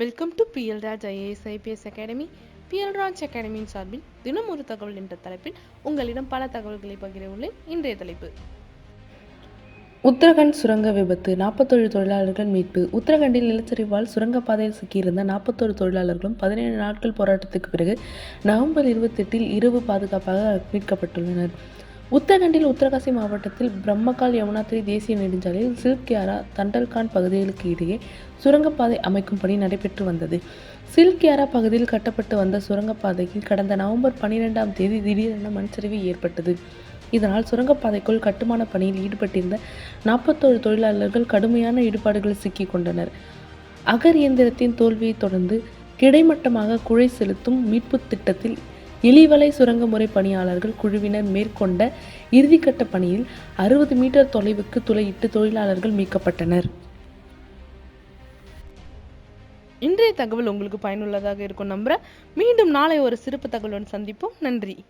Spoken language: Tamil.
Welcome to PL Raj IAS IPS academy PL Raj அகாடமியின் சார்பில் தினம் ஒரு தகவல் என்ற தலைப்பில் உங்களிடம் பல தகவல்களை பகிர உள்ளேன். இன்றைய தலைப்பு. உத்தரகண்ட் சுரங்க விபத்து. நாற்பத்தொழு தொழிலாளர்கள் மீட்பு. உத்தரகண்டில் நிலச்சரிவால் சுரங்கப்பாதையில் சிக்கியிருந்த நாற்பத்தொரு தொழிலாளர்களும் பதினேழு நாட்கள் போராட்டத்துக்கு பிறகு நவம்பர் இருபத்தெட்டில் இரவு பாதுகாப்பாக மீட்கப்பட்டுள்ளனர். உத்தரகண்டில் உத்தரகாசி மாவட்டத்தில் பிரம்மகால் யமுனாத்திரி தேசிய நெடுஞ்சாலையில் சில்கியாரா தண்டல்கான் பகுதிகளுக்கு இடையே சுரங்கப்பாதை அமைக்கும் பணி நடைபெற்று வந்தது. சில்கியாரா பகுதியில் கட்டப்பட்டு வந்த சுரங்கப்பாதையில் கடந்த நவம்பர் பன்னிரெண்டாம் தேதி திடீரென மண்சரிவு ஏற்பட்டது. இதனால் சுரங்கப்பாதைக்குள் கட்டுமான பணியில் ஈடுபட்டிருந்த நாற்பத்தோரு தொழிலாளர்கள் கடுமையான ஈடுபாடுகளில் சிக்கிக் கொண்டனர். அகர் இயந்திரத்தின் தோல்வியைத் தொடர்ந்து கிடைமட்டமாக குழை செலுத்தும் மீட்புத் திட்டத்தில் எலிவலை சுரங்க முறை பணியாளர்கள் குழுவினர் மேற்கொண்ட இறுதிக்கட்ட பணியில் அறுபது மீட்டர் தொலைவுக்கு துளையிட்டு தொழிலாளர்கள் மீட்கப்பட்டனர். இன்றைய தகவல் உங்களுக்கு பயனுள்ளதாக இருக்கும் நம்புற மீண்டும் நாளை ஒரு சிறப்பு தகவலுடன் சந்திப்போம். நன்றி.